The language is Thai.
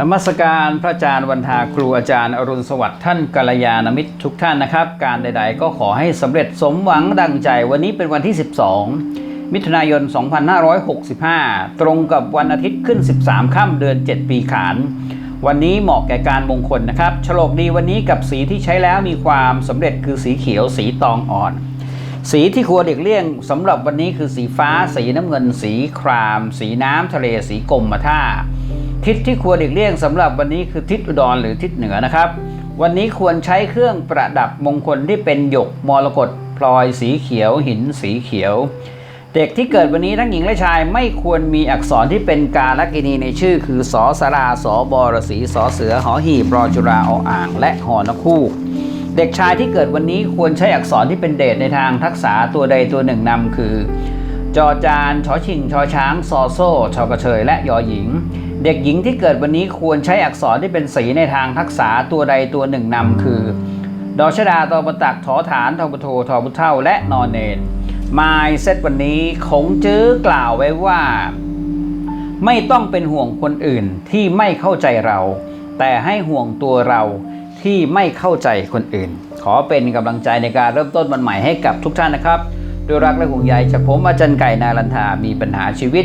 นมัสการพระอาจารย์วันทาครูอาจารย์อรุณสวัสดิ์ท่านกัลยาณมิตรทุกท่านนะครับ การใด ๆ ก็ขอให้สำเร็จสมหวังดังใจ วันนี้เป็นวันที่ 12 มิถุนายน 2565 ตรงกับวันอาทิตย์ขึ้น 13 ค่ำเดือน 7 ปีขาน วันนี้เหมาะแก่การมงคลนะครับฉลกดีวันนี้กับสีที่ใช้แล้วมีความสำเร็จคือสีเขียวสีตองอ่อน สีที่ควรเด็กเลี่ยงสำหรับวันนี้คือสีฟ้า สีน้ำเงิน สีคราม สีน้ำทะเลสีกรมท่า ทิศที่ควรเด็กเลี่ยงสำหรับวันนี้คือทิศอุดรหรือทิศเหนือนะครับ วันนี้ควรใช้เครื่องประดับมงคลที่เป็นหยกมรกตพลอยสีเขียว หินสีเขียว เด็กที่เกิดวันนี้ทั้งหญิงและชายไม่ควรมีอักษรที่เป็นกาลกินีในชื่อ คือสอสาราสอบรสีสอเสือหอหีบรอจุราออ่าง และหอนคู่เด็กชายที่เกิดวันนี้ควรใช้อักษรที่เป็นเดชในทางทักษะตัวใดตัวหนึ่งนำคือ จอจานชอชิงชอช้างซอโซ่ชอกระเชยและยอหญิง เด็กหญิงที่เกิดวันนี้ควรใช้อักษรที่เป็นสีในทางทักษะตัวใดตัวหนึ่งนำคือ ดอชดาตอบตักถอฐานทอปโททอพุเท่าและนอนเนนมายเซตวันนี้คงจื้อกล่าวไว้ว่า ไม่ต้องเป็นห่วงคนอื่นที่ไม่เข้าใจเรา แต่ให้ห่วงตัวเราที่ไม่เข้าใจคนอื่น ขอเป็นกำลังใจในการเริ่มต้นวันใหม่ให้กับทุกท่านนะครับด้วยรักและห่วงใยจากผมอาจารย์ไก่นารันทามีปัญหาชีวิต